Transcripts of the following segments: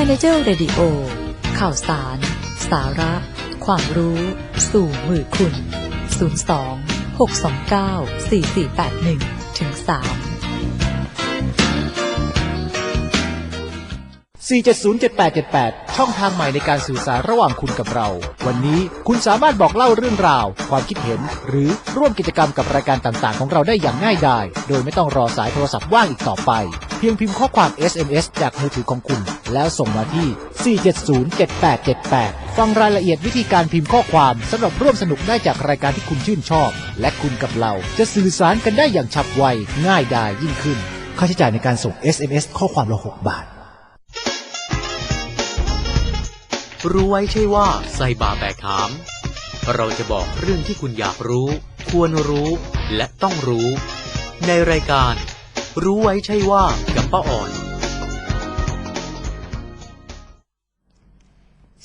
Manager Radio ข่าวสาร สาระ ความรู้ สู่มือคุณ 02 629 4481ถึง3 4707878 ช่องทางใหม่ในการสื่อสารระหว่างคุณกับเรา วันนี้คุณสามารถบอกเล่าเรื่องราว ความคิดเห็น หรือร่วมกิจกรรมกับรายการต่างๆ ของเราได้อย่างง่ายดาย โดยไม่ต้องรอสายโทรศัพท์ว่างอีกต่อไป เพียงพิมพ์ข้อความ SMS จากมือถือของคุณ แล้วส่งมาที่ 4707878 ฟังรายละเอียดวิธีการพิมพ์ข้อความสำหรับร่วมสนุกได้จากรายการที่คุณชื่นชอบ และคุณกับเรา จะสื่อสารกันได้อย่างฉับไวง่ายดายยิ่งขึ้น ค่าใช้จ่ายในการส่ง SMS ข้อความละ 6 บาท รู้ไว้ใช่ว่าไซบาแบกหาม เราจะบอกเรื่องที่คุณอยากรู้ ควรรู้และต้องรู้ ในรายการ รู้ไว้ใช่ว่ากับป้าอ่อน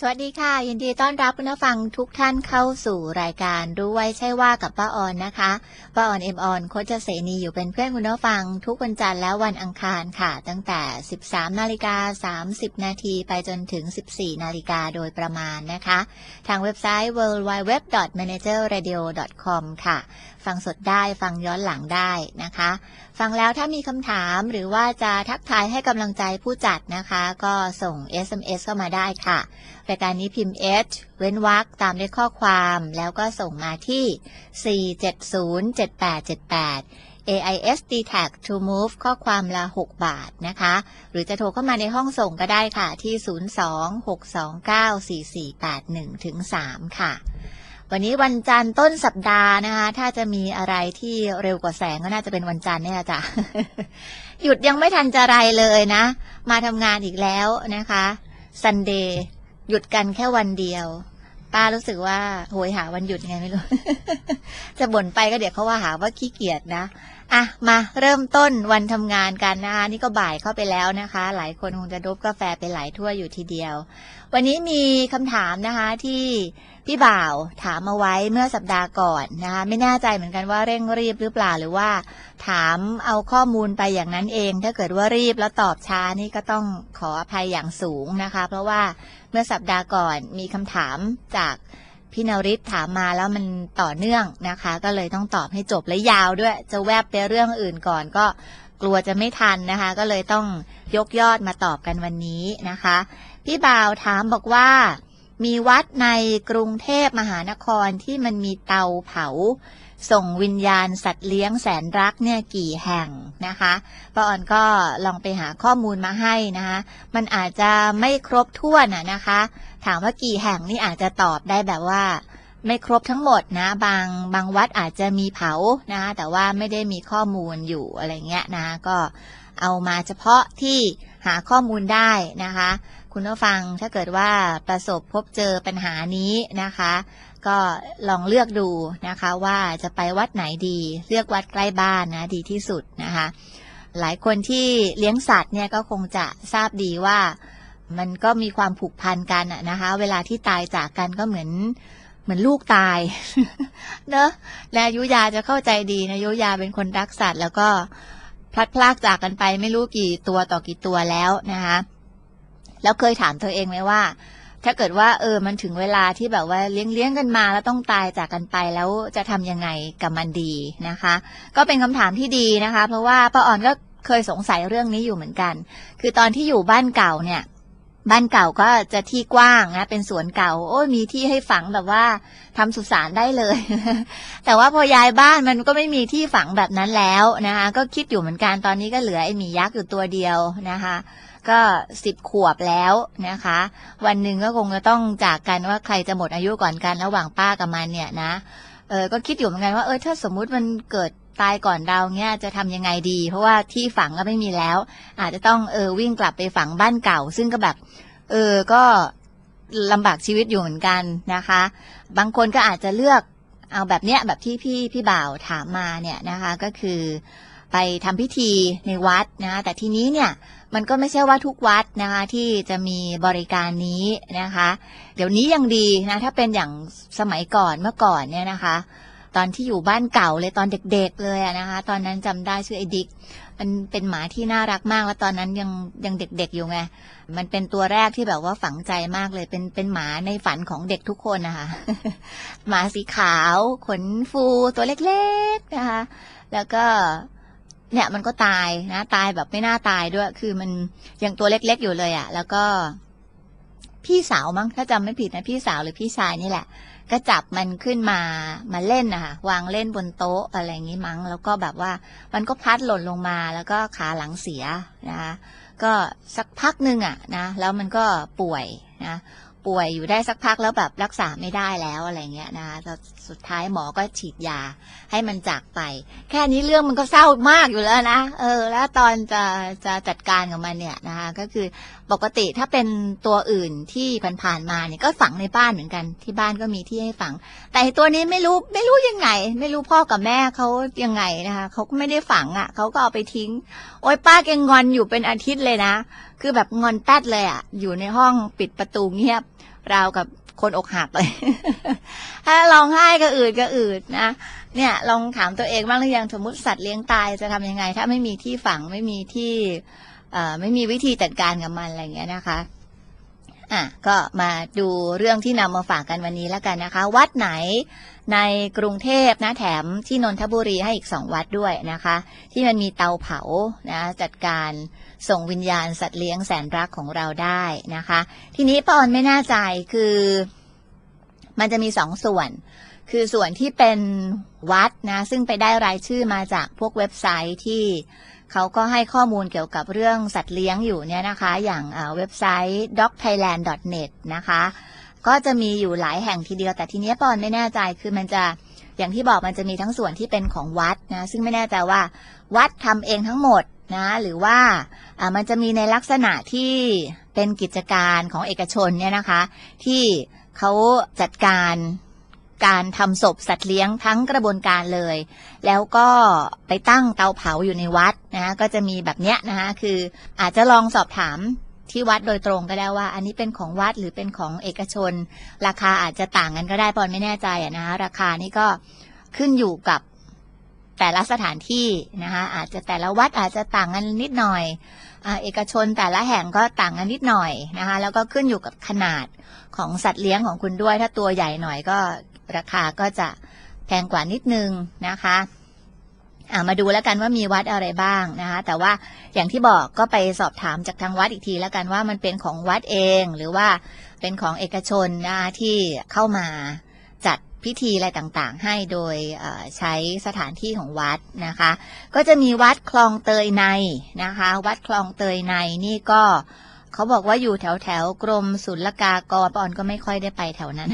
สวัสดีค่ะ ยินดีต้อนรับคุณผู้ฟังทุกท่านเข้าสู่รายการรู้ไว้ใช่ว่ากับป้าออนนะคะป้าออนเอ็มออนโคชเสนีอยู่เป็นเพื่อนคุณผู้ฟัง ทุกวันจันทร์และวันอังคารค่ะ ตั้งแต่ 13นาฬิกา30 นาทีไปจนถึง 14 นาฬิกาโดยประมาณนะคะ ทางเว็บไซต์ www.managerradio.com ค่ะ ฟังสดได้ฟังย้อนหลังได้นะคะ ฟังแล้วถ้ามีคำถามหรือว่าจะทักทายให้กำลังใจผู้จัดนะคะ ก็ส่ง SMS เข้ามาได้ค่ะ รายการนี้พิมพ์ H เว้นวรรคตามด้วยข้อความ แล้วก็ส่งมาที่ 4707878 AIS d tag to move ข้อความละ 6 บาทนะคะ หรือจะโทรเข้ามาในห้องส่งก็ได้ค่ะที่ 026294481ถึง3ค่ะ วันนี้วันจันทร์ต้นสัปดาห์นะคะ ถ้าจะมีอะไรที่เร็วกว่าแสงก็น่าจะเป็นวันจันทร์เนี่ยจ้ะหยุดยังไม่ทันจะไรเลยนะ มาทำงานอีกแล้วนะคะซันเดย์หยุดกันแค่วันเดียวป้ารู้สึกว่าโหยหาวันหยุดไงไม่รู้ จะบ่นไปก็เดี๋ยวเขาว่าหาว่าขี้เกียจนะ อะมาเริ่มต้นวันทำงานกันนะคะนี่ก็บ่ายเข้าไปแล้วนะคะ หลายคนคงจะดบกาแฟไปหลายถ้วยอยู่ทีเดียว วันนี้มีคำถามนะคะที่พี่บ่าวถามเอาไว้เมื่อสัปดาห์ก่อนนะคะไม่แน่ใจเหมือนกันว่าเร่งรีบหรือเปล่าหรือว่า ถามเอาข้อมูลไปอย่างนั้นเอง ถ้าเกิดว่ารีบแล้วตอบช้านี่ก็ต้องขออภัยอย่างสูงนะคะ เพราะว่าเมื่อสัปดาห์ก่อนมีคำถามจาก พี่นริศถามมาแล้วมันต่อเนื่องนะคะ ก็เลยต้องตอบให้จบและยาวด้วย จะแวบไปเรื่องอื่นก่อนก็กลัวจะไม่ทันนะคะ ก็เลยต้องยกยอดมาตอบกันวันนี้นะคะ พี่บ่าวถามบอกว่า มีวัดในกรุงเทพมหานครที่มันมีเตาเผา ส่งวิญญาณสัตว์เลี้ยงแสนรักเนี่ยกี่แห่งนะคะป้าออนก็ลองไปหาข้อมูลมาให้นะคะ มันอาจจะไม่ครบถ้วนนะคะ ถามว่ากี่แห่งนี่อาจจะตอบได้แบบว่า ไม่ครบทั้งหมดนะ บางบางวัดอาจจะมีเผานะ แต่ว่าไม่ได้มีข้อมูลอยู่อะไรเงี้ยนะ ก็เอามาเฉพาะที่หาข้อมูลได้นะคะ คุณผู้ฟังถ้าเกิดว่าประสบพบเจอปัญหานี้นะคะ ก็ลองเลือกดูนะคะว่าจะไปวัดไหนดีเลือกวัดใกล้บ้านนะดีที่สุดนะคะ หลายคนที่เลี้ยงสัตว์เนี่ยก็คงจะทราบดีว่า มันก็มีความผูกพันกันอะนะคะ เวลาที่ตายจากกันก็เหมือนเหมือนลูกตาย เนอะและยุยาจะเข้าใจดีนะยุยาเป็นคนรักสัตว์ แล้วก็พลัดพรากจากกันไปไม่รู้กี่ตัวต่อกี่ตัวแล้วนะคะแล้วเคยถามตัวเองไหมว่า ถ้าเกิดว่า เออมันถึงเวลาที่แบบว่าเลี้ยงเลี้ยงกันมา แล้วต้องตายจากกันไปแล้วจะทำยังไงกับมันดีนะคะ ก็เป็นคำถามที่ดีนะคะ เพราะว่าป้าอ่อนก็เคยสงสัยเรื่องนี้อยู่เหมือนกัน คือตอนที่อยู่บ้านเก่าเนี่ย บ้านเก่าก็จะที่กว้างนะเป็นสวนเก่า โอ้ยมีที่ให้ฝังแบบว่าทำสุสานได้เลย แต่ว่าพอย้ายบ้านมันก็ไม่มีที่ฝังแบบนั้นแล้วนะคะก็คิดอยู่เหมือนกันตอนนี้ก็เหลือไอหมียักษ์อยู่ตัวเดียวนะคะก็สิบขวบแล้วนะคะ วันหนึ่งก็คงจะต้องจากกันว่าใครจะหมดอายุก่อนกันระหว่างป้ากับมันเนี่ยนะเออก็คิดอยู่เหมือนกันว่าเออถ้าสมมุติมันเกิด ตายก่อนเราเนี่ยจะทำยังไงดี เพราะว่าที่ฝังก็ไม่มีแล้ว อาจจะต้องเออวิ่งกลับไปฝังบ้านเก่า ซึ่งก็แบบ เออก็ลำบากชีวิตอยู่เหมือนกันนะคะ บางคนก็อาจจะเลือกเอาแบบเนี้ยแบบที่พี่พี่บ่าวถามมาเนี่ยนะคะก็คือไปทำพิธีในวัดนะคะแต่ทีนี้เนี่ยมันก็ไม่ใช่ว่าทุกวัดนะคะที่จะมีบริการนี้นะคะ เดี๋ยวนี้ยังดีนะถ้าเป็นอย่างสมัยก่อนเมื่อก่อนเนี่ยนะคะ ตอนที่อยู่บ้านเก่าเลยตอนเด็กๆเลยอะนะคะ ตอนนั้นจำได้ชื่อไอ้ดิกมันเป็นหมาที่น่ารักมากแล้วตอนนั้นยังยังเด็กๆอยู่ไงมันเป็นตัวแรกที่แบบว่าฝังใจมากเลย เป็นเป็นหมาในฝันของเด็กทุกคนนะคะหมาสีขาว ขนฟูตัวเล็กๆนะคะ แล้วก็เนี่ยมันก็ตายนะ ตายแบบไม่น่าตายด้วย คือมันยังตัวเล็กๆอยู่เลยอะ่ะแล้วก็พี่สาวมั้งถ้าจำไม่ผิดนะพี่สาวหรือพี่ชายนี่แหละ ก็จับมันขึ้นมามาเล่นนะคะวางเล่นบนโต๊ะอะไรอย่างงี้มั้ง แล้วก็แบบว่ามันก็พัดหล่นลงมาแล้วก็ขาหลังเสียนะคะก็สักพักหนึ่งอะนะแล้วมันก็ป่วยนะป่วยอยู่ได้สักพักแล้วแบบรักษาไม่ได้แล้วอะไรเงี้ยนะคะแล้วสุดท้ายหมอก็ฉีดยาให้มันจากไป แค่นี้เรื่องมันก็เศร้ามากอยู่แล้วนะ เออ แล้วตอนจะจะจัดการกับมันเนี่ยนะคะก็คือปกติถ้าเป็นตัวอื่นที่ผ่านๆมาเนี่ยก็ฝังในบ้านเหมือนกัน ที่บ้านก็มีที่ให้ฝัง แต่ตัวนี้ไม่รู้ไม่รู้ยังไง ไม่รู้พ่อกับแม่เขายังไงนะคะเขาก็ไม่ได้ฝังอะ่ะเขาก็เอาไปทิ้ง โอ้ยป้าแกงอนอยู่เป็นอาทิตย์เลยนะ คือแบบงอนแป๊ดเลยอะ่ะ อยู่ในห้องปิดประตูเงียบราวกับคนอกหักเลย ถ้าร้องไห้ก็อืดก็อืดนะ เนี่ย ลองถามตัวเองบ้างหรือยังสมมติสัตว์เลี้ยงตายจะทำยังไง ถ้าไม่มีที่ฝังไม่มีที่ ไม่มีวิธีจัดการกับมันอะไรเงี้ยนะคะอะก็มาดูเรื่องที่นำมาฝากกันวันนี้แล้วกันนะคะ วัดไหนในกรุงเทพนะแถมที่นนทบุรีให้อีกสองวัดด้วยนะคะ ที่มันมีเตาเผานะจัดการส่งวิญญาณสัตว์เลี้ยงแสนรักของเราได้นะคะ ทีนี้ปอนไม่แน่ใจคือ มันจะมีสองส่วน คือส่วนที่เป็นวัดนะ ซึ่งไปได้รายชื่อมาจากพวกเว็บไซต์ที่ เขาก็ให้ข้อมูลเกี่ยวกับเรื่องสัตว์เลี้ยงอยู่เนี่ยนะคะ อย่างเว็บไซต์ dogthailand.net นะคะ ก็จะมีอยู่หลายแห่งทีเดียว แต่ทีเนี้ยปอนไม่แน่ใจคือมันจะอย่างที่บอกมันจะมีทั้งส่วนที่เป็นของวัดนะ ซึ่งไม่แน่ใจว่าวัดทำเองทั้งหมดนะ หรือว่าอ่ามันจะมีในลักษณะที่เป็นกิจการของเอกชนเนี่ยนะคะ ที่เขาจัดการ การทำศพสัตว์เลี้ยงทั้งกระบวนการเลย แล้วก็ไปตั้งเตาเผาอยู่ในวัดนะก็จะมีแบบเนี้ยนะคะคืออาจจะลองสอบถามที่วัดโดยตรงก็ได้ว่า อันนี้เป็นของวัดหรือเป็นของเอกชน ราคาอาจจะต่างกันก็ได้ปอนไม่แน่ใจอะนะคะราคานี่ก็ขึ้นอยู่กับแต่ละสถานที่นะคะอาจจะแต่ละวัดอาจจะต่างกันนิดหน่อยอเอกชนแต่ละแห่งก็ต่างกันนิดหน่อยนะคะแล้วก็ขึ้นอยู่กับขนาดของสัตว์เลี้ยงของคุณด้วย ถ้าตัวใหญ่หน่อยก็ ราคาก็จะแพงกว่านิดนึงนะคะามาดูแล้วกันว่ามีวัดอะไรบ้างนะคะ แต่ว่าอย่างที่บอกก็ไปสอบถามจากทางวัดอีกทีแล้วกันว่ามันเป็นของวัดเองหรือว่าเป็นของเอกชนนะคะที่เข้ามาจัดพิธีอะไรต่างๆ ให้โดยใช้สถานที่ของวัดนะคะ ก็จะมีวัดคลองเตยในนะคะ วัดคลองเตยในนี่ก็ เขาบอกว่าอยู่แถวแถวกรมศุลกากรปอนก็ไม่ค่อยได้ไปแถวนั้น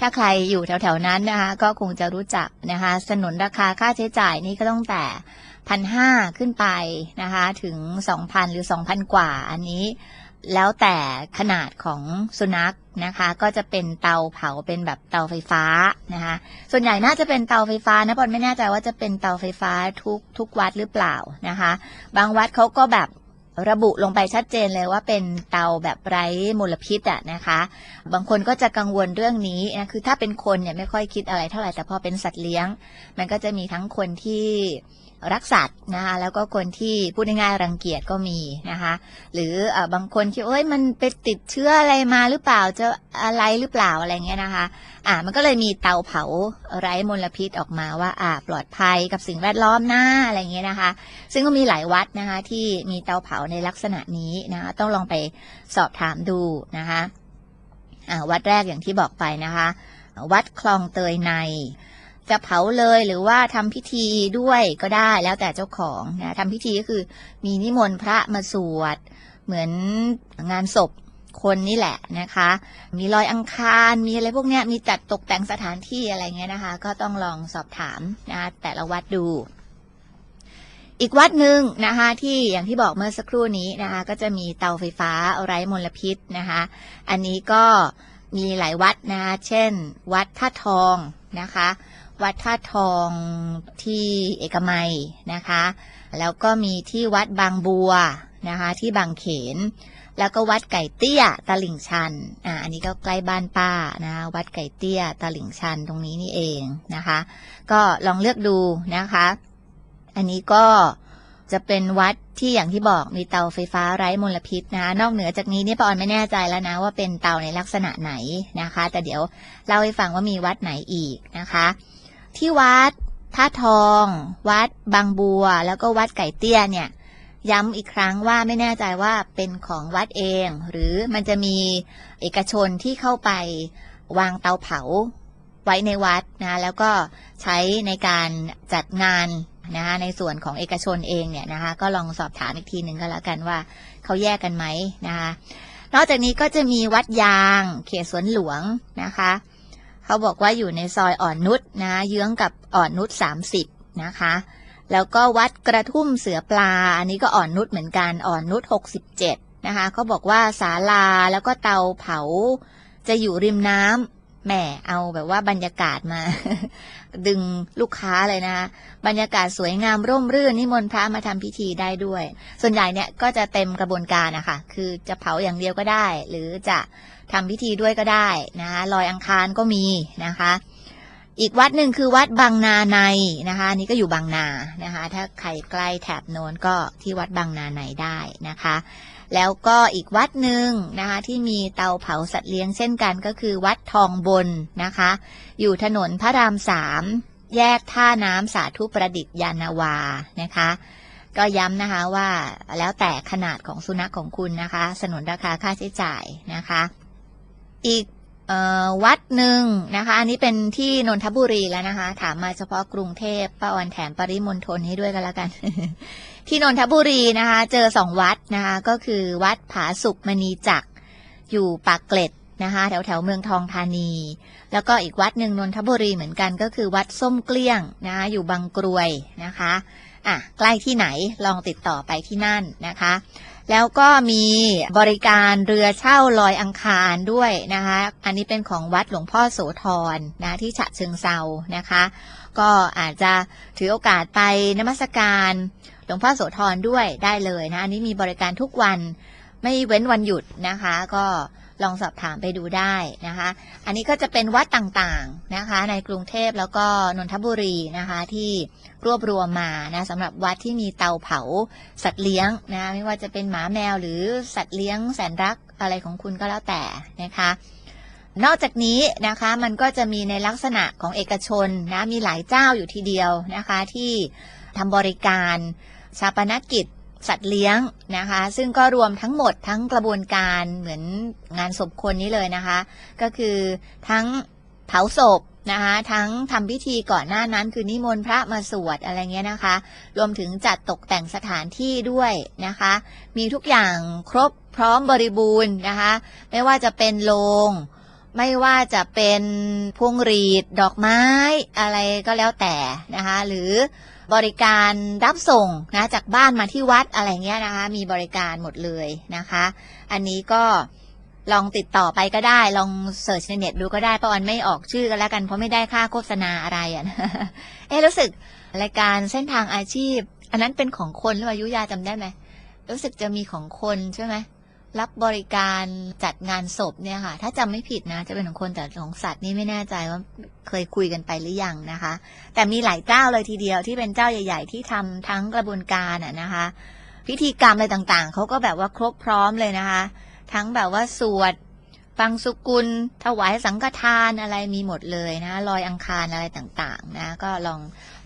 ถ้าใครอยู่แถวแถวนั้นนะคะ ก็คงจะรู้จักนะคะ สนุนราคาค่าใช้จ่ายนี่ก็ต้องแต่พันห้าขึ้นไปนะคะ ถึงสองพันหรือสองพันกว่า อันนี้แล้วแต่ขนาดของสุนัขนะคะ ก็จะเป็นเตาเผาเป็นแบบเตาไฟฟ้านะคะ ส่วนใหญ่น่าจะเป็นเตาไฟฟ้านะบอลไม่แน่ใจว่าจะเป็นเตาไฟฟ้าทุกทุกวัดหรือเปล่านะคะ บางวัดเขาก็แบบ ระบุลงไปชัดเจนเลยว่าเป็นเตาแบบไร้มลพิษอะนะคะ บางคนก็จะกังวลเรื่องนี้นะคือถ้าเป็นคนเนี่ยไม่ค่อยคิดอะไรเท่าไหร่แต่พอเป็นสัตว์เลี้ยง มันก็จะมีทั้งคนที่ รักสัตว์นะคะแล้วก็คนที่พูดง่ายๆรังเกียจก็มีนะคะหรือเออบางคนคิดเอ้ยมันไปติดเชื้ออะไรมาหรือเปล่าจะอะไรหรือเปล่าอะไรเงี้ยนะคะอ่ามันก็เลยมีเตาเผาไร้มลพิษออกมาว่าอ่าปลอดภัยกับสิ่งแวดล้อมหน้าอะไรเงี้ยนะคะ ซึ่งก็มีหลายวัดนะคะที่มีเตาเผาในลักษณะนี้นะคะต้องลองไปสอบถามดูนะคะอ่าวัดแรกอย่างที่บอกไปนะคะ วัดคลองเตยใน จะเผาเลยหรือว่าทำพิธีด้วยก็ได้แล้วแต่เจ้าของนะทำพิธีก็คือมีนิมนต์พระมาสวด เหมือนงานศพคนนี่แหละนะคะ มีลอยอังคารมีอะไรพวกเนี้ยมีจัดตกแต่งสถานที่อะไรเงี้ยนะคะ ก็ต้องลองสอบถามนะแต่ละวัดดู อีกวัดหนึ่งนะคะที่อย่างที่บอกเมื่อสักครู่นี้นะคะ ก็จะมีเตาไฟฟ้าไร้มลพิษนะคะ อันนี้ก็มีหลายวัดนะคะเช่น วัดท่าทองนะคะ วัดท่าทองที่เอกมัยนะคะ แล้วก็มีที่วัดบางบัวนะคะที่บางเขน แล้วก็วัดไก่เตี้ยตลิ่งชันอ่าอันนี้ก็ใกล้บ้านป้านะวัดไก่เตี้ยตลิ่งชันตรงนี้นี่เองนะคะ ก็ลองเลือกดูนะคะ อันนี้ก็จะเป็นวัดที่อย่างที่บอกมีเตาไฟฟ้าไร้มลพิษนะ นอกเหนือจากนี้นี่ปอนไม่แน่ใจแล้วนะ ว่าเป็นเตาในลักษณะไหนนะคะ แต่เดี๋ยวเล่าให้ฟังว่ามีวัดไหนอีกนะคะ ที่วัดท่าทอง วัดบางบัว แล้วก็วัดไก่เตี้ยเนี่ย ย้ำอีกครั้งว่าไม่แน่ใจว่าเป็นของวัดเอง หรือมันจะมีเอกชนที่เข้าไปวางเตาเผาไว้ในวัดนะแล้วก็ใช้ในการจัดงานนะคะในส่วนของเอกชนเองเนี่ยนะคะก็ลองสอบถามอีกทีหนึ่งก็แล้วกันว่าเขาแยกกันไหมนะคะนอกจากนี้ก็จะมีวัดยาง เขตสวนหลวงนะคะ เขาบอกว่าอยู่ในซอยอ่อนนุชนะเยื้องกับอ่อนนุช30 นะคะ แล้วก็วัดกระทุ่มเสือปลา อันนี้ก็อ่อนนุชเหมือนกันอ่อนนุช67 นะคะเขาบอกว่าศาลาแล้วก็เตาเผาจะอยู่ริมน้ำ แหมเอาแบบว่าบรรยากาศมา ดึงลูกค้าเลยนะคะบรรยากาศสวยงามร่มรื่นนิมนต์พระมาทำพิธีได้ด้วย ส่วนใหญ่เนี่ยก็จะเต็มกระบวนการนะคะคือจะเผาอย่างเดียวก็ได้ หรือจะทำพิธีด้วยก็ได้นะคะลอยอังคารก็มีนะคะ อีกวัดหนึ่งคือวัดบางนาในนะคะนนี้ก็อยู่บางนานะคะ ถ้าใครใกล้แถบโน้นก็ที่วัดบางนาในได้นะคะ แล้วก็อีกวัดหนึ่งนะคะที่มีเตาเผาสัตว์เลี้ยงเช่นกันก็คือวัดทองบนนะคะ อยู่ถนนพระรามสามแยกท่าน้ำสาธุประดิษฐ์ยานาวานะคะ ก็ย้ำนะคะว่าแล้วแต่ขนาดของสุนัขของคุณนะคะ สนุนราคาค่าใช้จ่ายนะคะ อีกออวัดหนึ่งนะคะ อันนี้เป็นที่นนทบุรีแล้วนะคะ ถามมาเฉพาะกรุงเทพป้าออนแถมปริมณฑลให้ด้วยกันแล้วกัน ที่นนทบุรีนะคะ เจอสองวัดนะคะ ก็คือวัดผาสุกมณีจักรอยู่ปากเกร็ดนะคะ แถวแถวเมืองทองธานี แล้วก็อีกวัดหนึ่งนนทบุรีเหมือนกันก็คือวัดส้มเกลี้ยงนะคะ อยู่บางกรวยนะคะอะใกล้ที่ไหนลองติดต่อไปที่นั่นนะคะ แล้วก็มีบริการเรือเช่าลอยอังคารด้วยนะคะ อันนี้เป็นของวัดหลวงพ่อโสธรนะที่ฉะเชิงเซานะคะ ก็อาจจะถือโอกาสไปนมัสการ หลวงพ่อโสธรด้วยได้เลยนะ อันนี้มีบริการทุกวันไม่เว้นวันหยุดนะคะ ก็ลองสอบถามไปดูได้นะคะ อันนี้ก็จะเป็นวัดต่างๆนะคะ ในกรุงเทพแล้วก็นนทบุรีนะคะ ที่รวบรวมมานะสำหรับวัดที่มีเตาเผาสัตว์เลี้ยงนะไม่ว่าจะเป็นหมาแมวหรือสัตว์เลี้ยงแสนรักอะไรของคุณก็แล้วแต่นะคะ นอกจากนี้นะคะมันก็จะมีในลักษณะของเอกชนนะมีหลายเจ้าอยู่ทีเดียวนะคะที่ทำบริการ ชาปนกิจ สัตว์เลี้ยงนะคะ ซึ่งก็รวมทั้งหมดทั้งกระบวนการเหมือนงานศพคนนี้เลยนะคะ ก็คือทั้งเผาศพนะคะทั้งทำพิธีก่อนหน้านั้นคือนิมนต์พระมาสวดอะไรเงี้ยนะคะ รวมถึงจัดตกแต่งสถานที่ด้วยนะคะ มีทุกอย่างครบพร้อมบริบูรณ์นะคะ ไม่ว่าจะเป็นโลง ไม่ว่าจะเป็นพวงหรีดดอกไม้อะไรก็แล้วแต่นะคะ หรือ บริการรับส่งนะจากบ้านมาที่วัดอะไรเงี้ยนะคะ มีบริการหมดเลยนะคะ อันนี้ก็ลองติดต่อไปก็ได้ ลองเสิร์ชในเน็ตดูก็ได้เพราะอันไม่ออกชื่อกันแล้วกันเพราะไม่ได้ค่าโฆษณาอะไรอะนะเอ๊รู้สึกรายการเส้นทางอาชีพ อันนั้นเป็นของคนหรือว่ายุยาจำได้ไหมรู้สึกจะมีของคนใช่ไหม รับบริการจัดงานศพเนี่ยค่ะ ถ้าจำไม่ผิดนะ จะเป็นของคนแต่ของสัตว์นี่ไม่แน่ใจว่าเคยคุยกันไปหรือยังนะคะ แต่มีหลายเจ้าเลยทีเดียวที่เป็นเจ้าใหญ่ ๆ ที่ทำทั้งกระบวนการอะนะคะ พิธีกรรมอะไรต่างๆ เขาก็แบบว่าครบพร้อมเลยนะคะ ทั้งแบบว่าสวดฟังสุกุล ถวายสังฆทานอะไรมีหมดเลยนะลอยอังคารอะไรต่างๆนะ ก็ลอง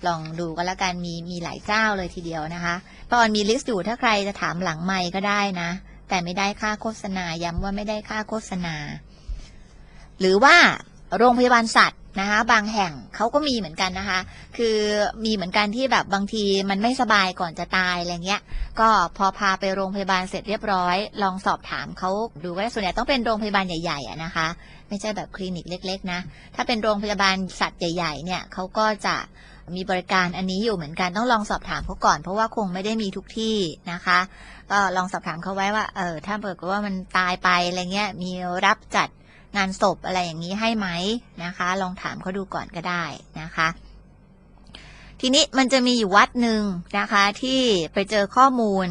ลองดูก็แล้วกันมีมีหลายเจ้าเลยทีเดียวนะคะ ตอนมีลิสต์อยู่ถ้าใครจะถามหลังไมค์ก็ได้นะ แต่ไม่ได้ค่าโฆษณา ย้ำว่าไม่ได้ค่าโฆษณา หรือว่าโรงพยาบาลสัตว์นะคะบางแห่งเขาก็มีเหมือนกันนะคะ คือมีเหมือนกันที่แบบบางทีมันไม่สบายก่อนจะตายอะไรเงี้ย ก็พอพาไปโรงพยาบาลเสร็จเรียบร้อย ลองสอบถามเขาดูว่าส่วนใหญ่ต้องเป็นโรงพยาบาลใหญ่ๆนะคะ ไม่ใช่แบบคลินิกเล็ก ๆ นะ ถ้าเป็นโรงพยาบาลสัตว์ใหญ่ ๆ เนี่ยเขาก็จะ มีบริการอันนี้อยู่เหมือนกันต้องลองสอบถามเขาก่อน เพราะว่าคงไม่ได้มีทุกที่นะคะ ก็ลองสอบถามเขาไว้ว่า เออถ้าเปิดว่ามันตายไปอะไรเงี้ยมีรับจัดงานศพอะไรอย่างนี้ให้ไหมนะคะ ลองถามเขาดูก่อนก็ได้นะคะทีนี้มันจะมีอยู่วัดหนึ่งนะคะที่ไปเจอข้อมูล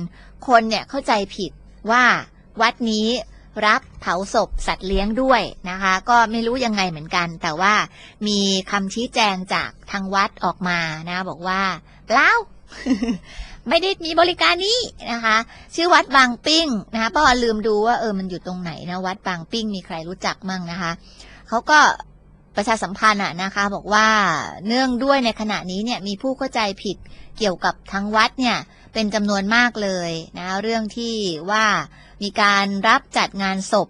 คนเนี่ยเข้าใจผิดว่าวัดนี้ รับเผาศพสัตว์เลี้ยงด้วยนะคะ ก็ไม่รู้ยังไงเหมือนกัน แต่ว่ามีคำชี้แจงจากทางวัดออกมานะ บอกว่าเปล่าไม่ได้มีบริการนี้นะคะ ชื่อวัดบางปิ้งนะคะป้าอลืมดูว่าเออมันอยู่ตรงไหนนะวัดบางปิ้งมีใครรู้จักมั่งนะคะเขาก็ประชาสัมพันธ์อะนะคะ บอกว่าเนื่องด้วยในขณะนี้เนี่ยมีผู้เข้าใจผิดเกี่ยวกับทางวัดเนี่ยเป็นจำนวนมากเลยนะเรื่องที่ว่า มีการรับจัดงานศพ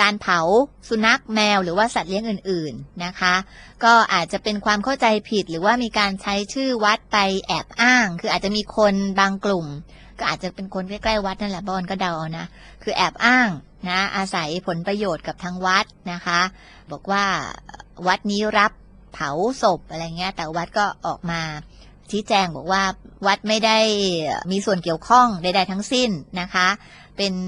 การเผาสุนัขแมวหรือว่าสัตว์เลี้ยงอื่น ๆนะคะ ก็อาจจะเป็นความเข้าใจผิดหรือว่ามีการใช้ชื่อวัดไปแอบอ้าง คืออาจจะมีคนบางกลุ่ม ก็อาจจะเป็นคนใกล้ๆวัดนั่นแหละบอนก็เดาเอานะ คือแอบอ้างนะอาศัยผลประโยชน์กับทางวัดนะคะ บอกว่าวัดนี้รับเผาศพอะไรเงี้ยแต่วัดก็ออกมาชี้แจงบอกว่าวัดไม่ได้มีส่วนเกี่ยวข้องใดๆทั้งสิ้นนะคะ เป็น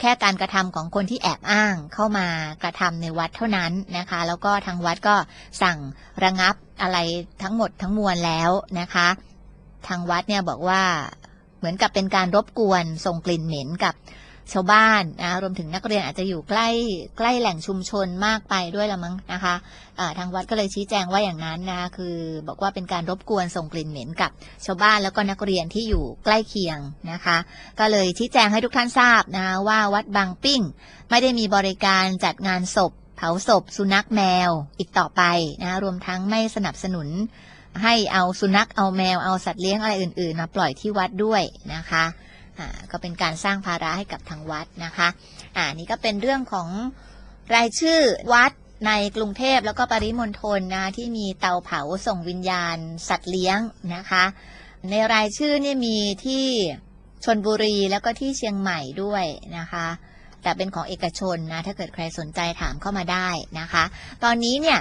แค่การกระทำของคนที่แอบอ้างเข้ามากระทำในวัดเท่านั้นนะคะ แล้วก็ทางวัดก็สั่งระงับอะไรทั้งหมดทั้งมวลแล้วนะคะ ทางวัดเนี่ยบอกว่าเหมือนกับเป็นการรบกวนส่งกลิ่นเหม็นกับ ชาวบ้านนะรวมถึงนักเรียนอาจจะอยู่ใกล้ใกล้แหล่งชุมชนมากไปด้วยละมั้งนะคะอ่าทางวัดก็เลยชี้แจงว่าอย่างนั้นนะคือ บอกว่าเป็นการรบกวนส่งกลิ่นเหม็นกับชาวบ้านแล้วก็นักเรียนที่อยู่ใกล้เคียงนะคะ ก็เลยชี้แจงให้ทุกท่านทราบนะว่าวัดบางปิ้ง ไม่ได้มีบริการจัดงานศพ เผาศพ สุนัขแมวอีกต่อไปนะรวมทั้งไม่สนับสนุนให้เอาสุนัขเอาแมวเอาสัตว์เลี้ยงอะไรอื่นๆมาปล่อยที่วัดด้วยนะคะ ก็เป็นการสร้างภาระให้กับทางวัดนะคะอ่านี่ก็เป็นเรื่องของรายชื่อวัดในกรุงเทพแล้วก็ปริมณฑลนะที่มีเตาเผาส่งวิญญาณ สัตว์เลี้ยงนะคะ ในรายชื่อเนี่ยมีที่ชนบุรีแล้วก็ที่เชียงใหม่ด้วยนะคะ แต่เป็นของเอกชนนะถ้าเกิดใครสนใจถามเข้ามาได้นะคะ ตอนนี้เนี่ย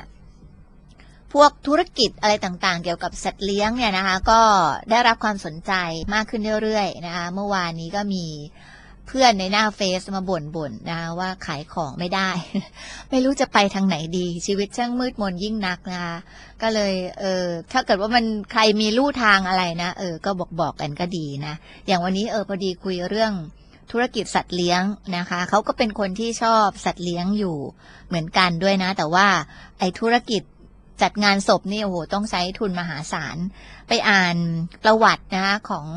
พวกธุรกิจอะไรต่างๆ เกี่ยวกับสัตว์เลี้ยงเนี่ยนะคะ ก็ได้รับความสนใจมากขึ้นเรื่อยๆนะคะ เมื่อวานนี้ก็มีเพื่อนในหน้าเฟซมาบ่นๆนนะคะว่าขายของไม่ได้ ไม่รู้จะไปทางไหนดี ชีวิตช่างมืดมนยิ่งนักนะคะก็เลยเออถ้าเกิดว่ามันใครมีลู่ทางอะไรนะเออก็บอกบอกๆกันก็ดีนะ อย่างวันนี้เออพอดีคุยเรื่องธุรกิจสัตว์เลี้ยงนะคะเขาก็เป็นคนที่ชอบสัตว์เลี้ยงอยู่เหมือนกันด้วยนะ แต่ว่าไอ้ธุรกิจ จัดงานศพนี่โอ้โหต้องใช้ทุนมหาศาล ไปอ่านประวัตินะคะของ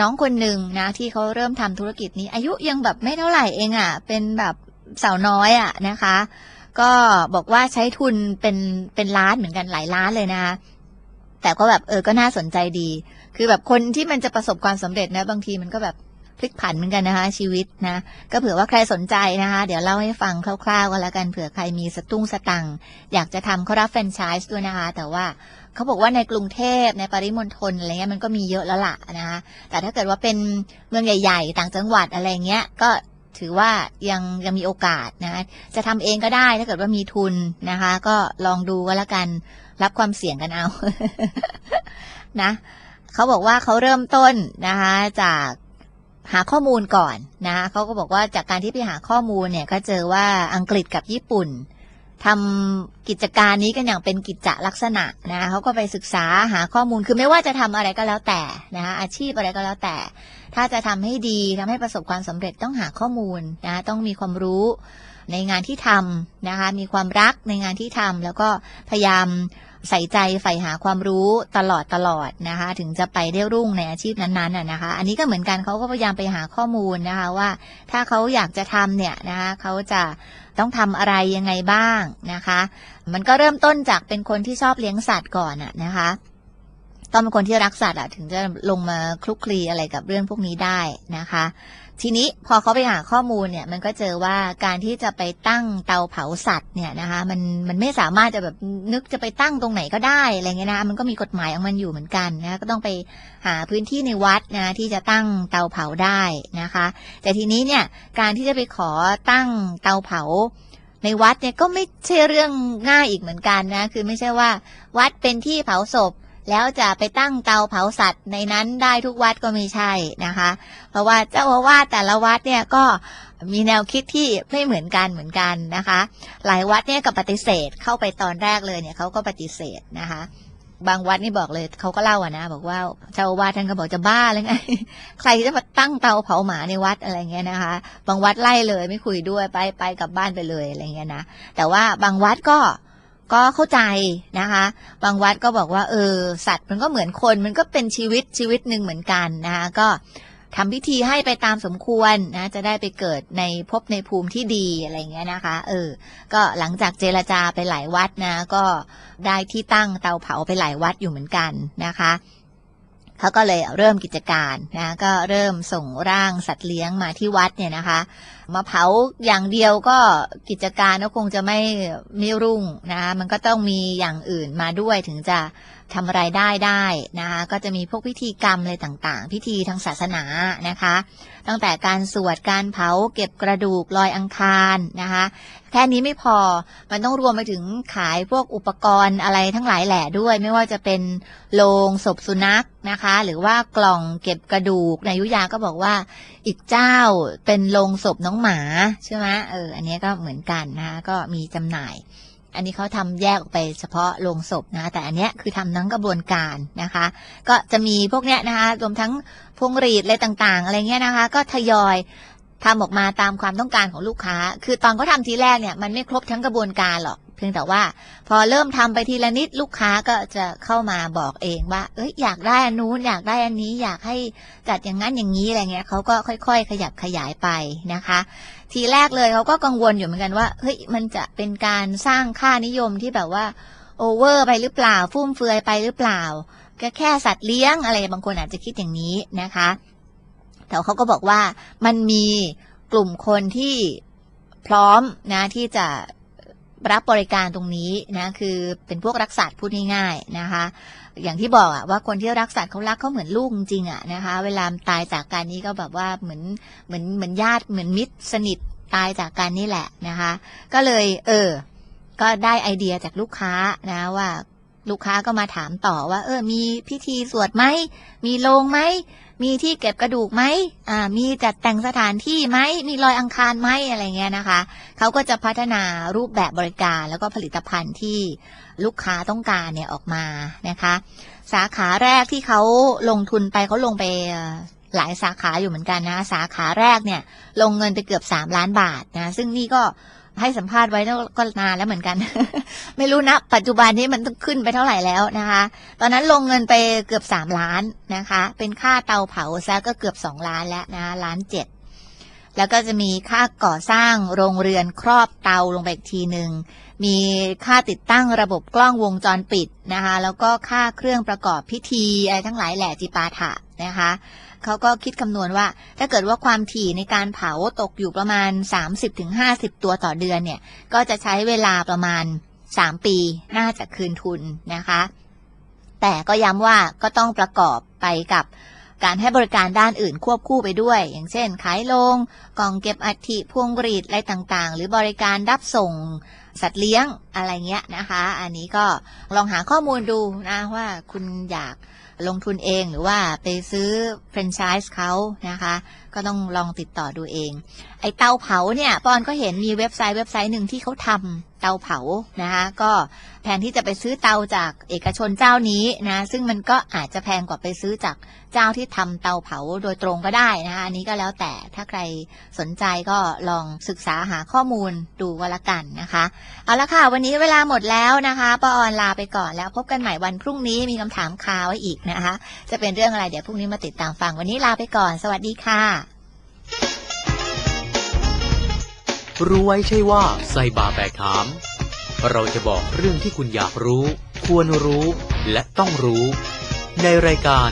น้องคนหนึ่งนะ ที่เขาเริ่มทำธุรกิจนี้ อายุยังแบบไม่เท่าไหร่เองอะ่ะ เป็นแบบสาวน้อยอะ่ะนะคะ ก็บอกว่าใช้ทุนเป็นเป็นล้านเหมือนกันหลายล้านเลยนะคะแต่ก็แบบเออก็น่าสนใจดี คือแบบคนที่มันจะประสบความสำเร็จนะ บางทีมันก็แบบ พลิกผันเหมือนกันนะคะ ชีวิตนะ ก็เผื่อว่าใครสนใจนะคะ เดี๋ยวเล่าให้ฟังคร่าวๆกันแล้วกันเผื่อใครมีสตุ้งสตังค์อยากจะทำเขารับแฟรนไชส์ด้วยนะคะ แต่ว่าเขาบอกว่าในกรุงเทพในปริมณฑลอะไรเงี้ยมันก็มีเยอะแล้วล่ะนะคะแต่ถ้าเกิดว่าเป็นเมืองใหญ่ๆ ต่างจังหวัดอะไรเงี้ยก็ถือว่ายังยังมีโอกาสนะคะจะทำเองก็ได้ถ้าเกิดว่ามีทุนนะคะ ก็ลองดูก็แล้วกันรับความเสี่ยงกันเอานะเขาบอกว่าเขาเริ่มต้นนะคะจาก หาข้อมูลก่อนนะเขาก็บอกว่าจากการที่ไปหาข้อมูลเนี่ยก็เจอว่าอังกฤษกับญี่ปุ่นทำกิจการนี้กันอย่างเป็นกิจจลักษณะนะเขาก็ไปศึกษาหาข้อมูลคือไม่ว่าจะทำอะไรก็แล้วแต่นะคะอาชีพอะไรก็แล้วแต่ ถ้าจะทำให้ดีทำให้ประสบความสำเร็จต้องหาข้อมูลนะคะต้องมีความรู้ในงานที่ทำนะคะมีความรักในงานที่ทำแล้วก็พยายาม ใส่ใจใฝ่หาความรู้ตลอดตลอดนะคะ ถึงจะไปได้รุ่งในอาชีพนั้นๆน่ะนะคะ อันนี้ก็เหมือนกันเขาก็พยายามไปหาข้อมูลนะคะว่า ถ้าเขาอยากจะทำเนี่ยนะคะเขาจะต้องทำอะไรยังไงบ้างนะคะ มันก็เริ่มต้นจากเป็นคนที่ชอบเลี้ยงสัตว์ก่อนอะนะคะต้องเป็นคนที่รักสัตว์อะถึงจะลงมาคลุกคลีอะไรกับเรื่องพวกนี้ได้นะคะ ทีนี้พอเขาไปหาข้อมูลเนี่ย มันก็เจอว่าการที่จะไปตั้งเตาเผาสัตว์เนี่ยนะคะ มันมันไม่สามารถจะแบบนึกจะไปตั้งตรงไหนก็ได้อะไรเงี้ยนะมันก็มีกฎหมายของมันอยู่เหมือนกันนะก็ต้องไปหาพื้นที่ในวัดนะที่จะตั้งเตาเผาได้นะคะ แต่ทีนี้เนี่ยการที่จะไปขอตั้งเตาเผาในวัดเนี่ยก็ไม่ใช่เรื่องง่ายอีกเหมือนกันนะ คือไม่ใช่ว่า วัดเป็นที่เผาศพ แล้วจะไปตั้งเตาเผาสัตว์ในนั้นได้ทุกวัดก็ไม่ใช่นะคะ เพราะว่าเจ้าอาวาสแต่ละวัดเนี่ยก็มีแนวคิดที่ไม่เหมือนกันเหมือนกันนะคะ หลายวัดเนี่ยก็ปฏิเสธเข้าไปตอนแรกเลยเนี่ยเขาก็ปฏิเสธนะคะบางวัดนี่บอกเลยเขาก็เล่าอะนะ บอกว่าเจ้าอาวาสท่านก็บอกจะบ้าเลยไง ใครจะมาตั้งเตาเผาหมาในวัดอะไรเงี้ยนะคะ บางวัดไล่เลยไม่คุยด้วยไปไปกลับบ้านไปเลยอะไรเงี้ยนะแต่ว่าบางวัดก็ ก็เข้าใจนะคะ บางวัดก็บอกว่า เออ สัตว์มันก็เหมือนคน มันก็เป็นชีวิตชีวิตหนึ่งเหมือนกันนะคะ ก็ทำพิธีให้ไปตามสมควรนะ จะได้ไปเกิดในภพในภูมิที่ดีอะไรเงี้ยนะคะ เออ ก็หลังจากเจรจาไปหลายวัดนะ ก็ได้ที่ตั้งเตาเผาไปหลายวัดอยู่เหมือนกันนะคะ เขาก็เลยเริ่มกิจการนะก็เริ่มส่งร่างสัตว์เลี้ยงมาที่วัดเนี่ยนะคะมาเผาอย่างเดียวก็กิจการก็คงจะไม่ไม่รุ่งนะมันก็ต้องมีอย่างอื่นมาด้วยถึงจะทำรายได้ได้นะคะก็จะมีพวกพิธีกรรมอะไรต่างๆ พิธีทางศาสนานะคะ ตั้งแต่การสวดการเผาเก็บกระดูกลอยอังคารนะคะ แค่นี้ไม่พอ มันต้องรวมไปถึงขายพวกอุปกรณ์อะไรทั้งหลายแหล่ด้วย ไม่ว่าจะเป็นโลงศพสุนัขนะคะ หรือว่ากล่องเก็บกระดูก นายุยาก็บอกว่าอีกเจ้าเป็นโลงศพน้องหมาใช่ไหมเออ อันนี้ก็เหมือนกันนะคะก็มีจำหน่ายอันนี้เขาทำแยกออกไปเฉพาะโลงศพนะแต่อันเนี้ยคือทำทั้งกระบวนการนะคะ ก็จะมีพวกเนี้ยนะคะรวมทั้งพวงหรีดอะไรต่างๆ อะไรเงี้ยนะคะ ก็ทยอย ทำออกมาตามความต้องการของลูกค้า คือตอนเขาทำทีแรกเนี่ยมันไม่ครบทั้งกระบวนการหรอก เพียงแต่ว่า พอเริ่มทำไปทีละนิดลูกค้าก็จะเข้ามาบอกเองว่า เอ้ยอยากได้อันนู้นอยากได้อันนี้อยากให้จัดอย่างนั้นอย่างนี้อะไรเงี้ยเขาก็ค่อย ๆ ขยับขยายไปนะคะ ทีแรกเลยเขาก็กังวลอยู่เหมือนกันว่า เฮ้ยมันจะเป็นการสร้างค่านิยมที่แบบว่าโอเวอร์ไปหรือเปล่า ฟุ่มเฟือยไปหรือเปล่าแค่แค่สัตว์เลี้ยงอะไรบางคนอาจจะคิดอย่างนี้นะคะ แต่เขาก็บอกว่ามันมีกลุ่มคนที่พร้อมนะที่จะรับบริการตรงนี้นะคือเป็นพวกรักสัตว์พูดง่ายๆนะคะ อย่างที่บอกอะว่าคนที่รักสัตว์เขารักเขาเหมือนลูกจริงอะนะคะ เวลาตายจากการนี้ก็แบบว่าเหมือนเหมือนเหมือนญาติเหมือนมิตรสนิทตายจากการนี่แหละนะคะ ก็เลยเออ ก็ได้ไอเดียจากลูกค้านะว่าลูกค้าก็มาถามต่อว่า เออ มีพิธีสวดไหมมีโลงไหม มีที่เก็บกระดูกไหมอ่า มีจัดแต่งสถานที่ไหม มีลอยอังคารไหมอะไรเงี้ยนะคะ เขาก็จะพัฒนารูปแบบบริการแล้วก็ผลิตภัณฑ์ที่ลูกค้าต้องการเนี่ยออกมานะคะ สาขาแรกที่เขาลงทุนไปเขาลงไปหลายสาขาอยู่เหมือนกันนะ สาขาแรกเนี่ย ลงเงินไปเกือบสามล้านบาทนะ ซึ่งนี่ก็ ให้สัมภาษณ์ไว้ก็นานแล้วเหมือนกัน ไม่รู้นะ ปัจจุบันนี้มันต้องขึ้นไปเท่าไหร่แล้วนะคะ ตอนนั้นลงเงินไปเกือบสามล้านนะคะ เป็นค่าเตาเผาซะก็เกือบสองล้านแล้วนะล้านเจ็ดแล้วก็จะมีค่าก่อสร้างโรงเรือนครอบเตาลงไปอีกทีหนึ่ง มีค่าติดตั้งระบบกล้องวงจรปิดนะคะ แล้วก็ค่าเครื่องประกอบพิธีอะไรทั้งหลายแหล่จิปาถะนะคะ เขาก็คิดคำนวณว่า ถ้าเกิดว่าความถี่ในการเผาตกอยู่ประมาณ 30-50 ตัวต่อเดือนเนี่ย ก็จะใช้เวลาประมาณ 3 ปีน่าจะคืนทุนนะคะ แต่ก็ย้ำว่าก็ต้องประกอบไปกับการให้บริการด้านอื่นควบคู่ไปด้วย อย่างเช่น ขายโลง กล่องเก็บอัฐิพวงกรีดอะไรต่างๆ หรือบริการรับส่งสัตว์เลี้ยงอะไรเงี้ยนะคะ อันนี้ก็ลองหาข้อมูลดูนะว่าคุณอยาก ลงทุนเองหรือว่าไปซื้อแฟรนไชส์เขานะคะ ก็ต้องลองติดต่อดูเอง ไอเตาเผาเนี่ยปอนก็เห็นมีเว็บไซต์เว็บไซต์หนึ่งที่เขาทำ เตาเผานะคะก็แทนที่จะไปซื้อเตาจากเอกชนเจ้านี้นะซึ่งมันก็อาจจะแพงกว่าไปซื้อจากเจ้าที่ทำเตาเผาโดยตรงก็ได้นะคะอันนี้ก็แล้วแต่ถ้าใครสนใจก็ลองศึกษาหาข้อมูลดูก็แล้วกันนะคะ เอาละค่ะ วันนี้เวลาหมดแล้วนะคะปอออนลาไปก่อนแล้วพบกันใหม่วันพรุ่งนี้มีคำถามคาไว้อีกนะคะ จะเป็นเรื่องอะไรเดี๋ยวพรุ่งนี้มาติดตามฟังวันนี้ลาไปก่อน สวัสดีค่ะ รู้ไว้ใช่ว่าใส่บาแบกถาม เราจะบอกเรื่องที่คุณอยากรู้ ควรรู้และต้องรู้ ในรายการ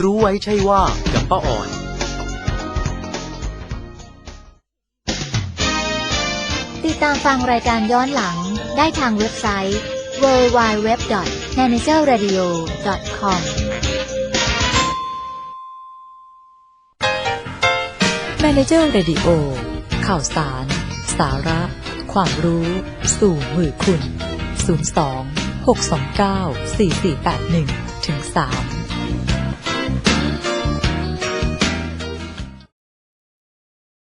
รู้ไว้ใช่ว่ากับป้าอ่อนติดตามฟังรายการย้อนหลังได้ทางเว็บไซต์ www.managerradio.com Manager Radio ข่าวสาร สาระ ความรู้ สู่มือคุณ 02 629 4481ถึง3